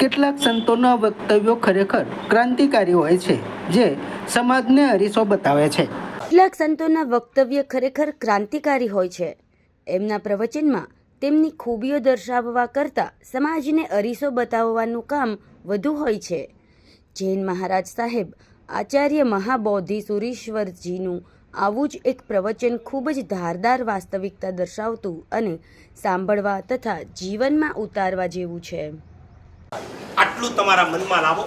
કેટલાક સંતોના વક્તવ્યો ખરેખર ક્રાંતિકારી હોય છે, જે સમાજને અરીસો બતાવે છે. કેટલાક સંતોના વક્તવ્ય ખરેખર ક્રાંતિકારી હોય છે. એમના પ્રવચનમાં તેમની ખૂબીઓ દર્શાવવા કરતાં સમાજને અરીસો બતાવવાનું કામ વધુ હોય છે. જૈન મહારાજ સાહેબ આચાર્ય મહાબોધિ સુરીશ્વરજીનું આવું જ એક પ્રવચન ખૂબ જ ધારદાર વાસ્તવિકતા દર્શાવતું અને સાંભળવા તથા જીવનમાં ઉતારવા જેવું છે. આટલું તમારા મનમાં લાવો.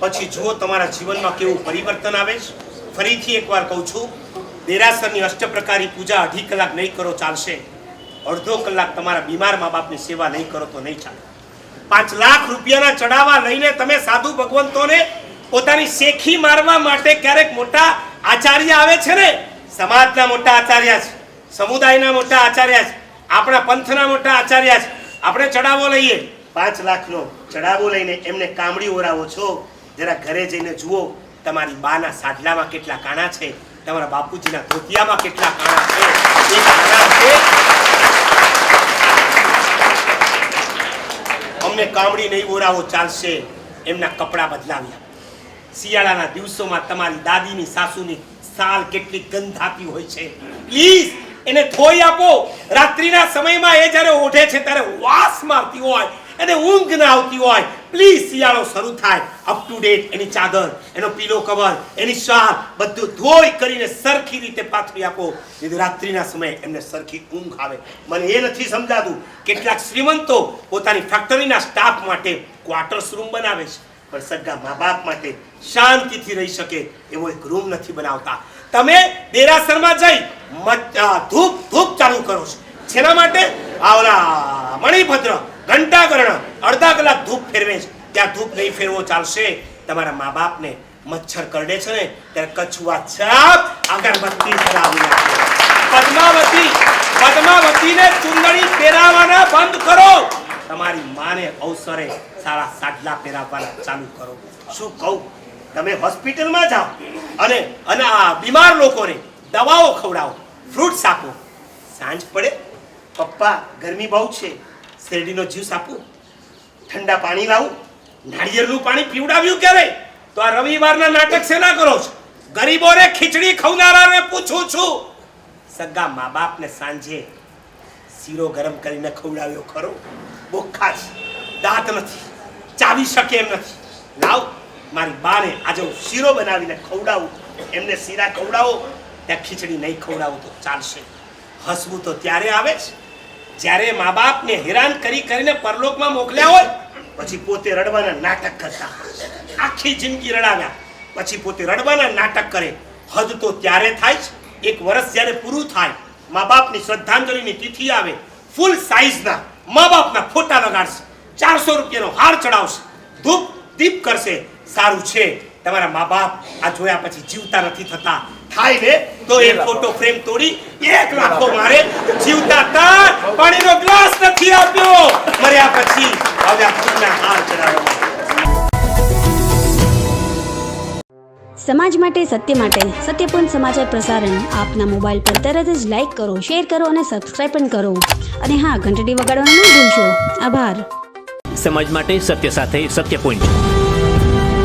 પછી જુઓ તમારા જીવનમાં કેવું પરિવર્તન આવે છે. ફરીથી એકવાર કહું છું, દેરાસરની અષ્ટપ્રકારી પૂજા અઢી કલાક નહીં કરો, ચાલશે. અડધો કલાક તમારા બીમાર મા બાપની સેવા નહીં કરો તો નહીં ચાલે. પાંચ લાખ રૂપિયાના ચડાવા લઈને તમે સાધુ ભગવંતોને પોતાની શેખી મારવા માટે ક્યારેક મોટા આચાર્ય આવે છે ને? સમાજના મોટા આચાર્ય છે, સમુદાયના મોટા આચાર્ય છે, આપણા પંથના મોટા આચાર્ય છે. આપણે ચડાવો લઈએ. પાંચ લાખનો ચડાવો લઈને એમને કામડી ઓરાવો છો. જરા ઘરે જઈને જુઓ, તમારી બાના સાડલામાં કેટલા કાણા છે, તમારા બાપુજીના ધોતિયામાં કેટલા કાણા છે. અમને કામડી નહીં ઓરાવો, ચાલશે. એમના કપડાં બદલાવ્યા. શિયાળાના દિવસોમાં તમારી દાદીની સાસુની સાલ કેટલી ગંધાતી હોય છે. પ્લીઝ, એને ધોઈ આપો. રાત્રિના સમયમાં એ જ્યારે ઓઢે છે, ત્યારે વાસ મારતી હોય. એને ઊંઘ ના આવતી હોય. પ્લીઝ શિયાળો શરૂ થાય. અપ ટુ ડેટ એની ચાદર, એનો પીલો કવર, એની શાલ, બધું ધોઈ કરીને સરખી રીતે પાથરી આપો. જેથી રાત્રિના સમયે એમને સરખી ઊંઘ આવે. મને એ નથી સમજાતું. કેટલાક શ્રીમંતો પોતાની ફેક્ટરીના સ્ટાફ માટે ક્વાર્ટર્સ રૂમ બનાવે છે. પણ સગા મા બાપ માટે શાંતિથી રહી શકે એવો એક રૂમ નથી બનાવતા. તમે દેરાસરમાં જઈ ધૂપ ધૂપ ચાલુ કરો છો. જેના માટે આવલા મણિભદ્ર ઘંટાકર્ણ અડધા કલાક ધૂપ ફેરવે છે. ત્યાં ધૂપ નહીં ફેરવો ચાલશે. તમારા મા બાપને મચ્છર કરડે છે ને, ત્યારે કછુઆ છાપ અગરબત્તી ધરાવી નાખે. પદ્માવતી, પદ્માવતીને ચુંદડી પહેરાવાના બંધ કરો. તમારી માને અવસરે સારા સાડલા પહેરાવવાના ચાલુ કરો. શું કહું? તમે હોસ્પિટલમાં જાઓ અને અને, આ બીમાર લોકોને દવાઓ ખવડાવો, ફ્રૂટ્સ આપો. સાંજ પડે પપ્પા, ગરમી બહુ છે. શેરડીનો જ્યુસ આપું. ઠંડા પાણી લાવું. નાળિયેરનું પાણી પીવડાવ્યું ક્યારે? તો આ રવિવારના નાટક શેના કરો છો? ગરીબોને ખીચડી ખવનારાને પૂછું છું. સગા મા બાપને સાંજે શીરો ગરમ કરીને ખવડાવ્યો ખરો. બોખા છે દાંત નથી. ચાવી શકે એમ નથી. લાવ, મારી બાને આજે હું શીરો બનાવીને ખવડાવું. એમને શીરા ખવડાવો. ત્યાં ખીચડી નહીં ખવડાવું તો ચાલશે. હસવું તો ત્યારે આવે છે જ્યારે મા બાપને હેરાન કરી કરીને પરલોકમાં મોકલ્યા હોય, પછી પોતે રડવાના નાટક કરતા. આખી જિંદગી રડાવ્યા. પછી પોતે રડવાના નાટક કરે. હદ તો ત્યારે થાય જ, એક વર્ષ જ્યારે પૂરું થાય મા બાપની શ્રદ્ધાંજલિની તિથિ આવે ફૂલ સાઇઝના મા બાપના ફોટા લગાડશે, ચારસો રૂપિયાનો હાર ચડાવશે, ધૂપ દીપ કરશે. સારું છે. તમારા મા બાપ આ જોયા પછી જીવતા નથી થતા. થાય ને તો એ ફોટો ફ્રેમ તોડી એક લાખો મારે જીવતા તા પાણીનો ગ્લાસ નથી આપ્યો. મર્યા પછી હવે આ ફૂલના હાર ચડાવો સમાજ માટે સત્ય માટે સત્યપૂર્ણ સમાચાર પ્રસારણ આપના મોબાઈલ પર તરત જ લાઈક કરો શેર કરો અને સબસ્ક્રાઈબ પણ કરો. અને હા ઘંટડી વગાડવાનું ન ભૂલશો. આભાર. સમાજ માટે સત્ય સાથે સત્યપુંજ.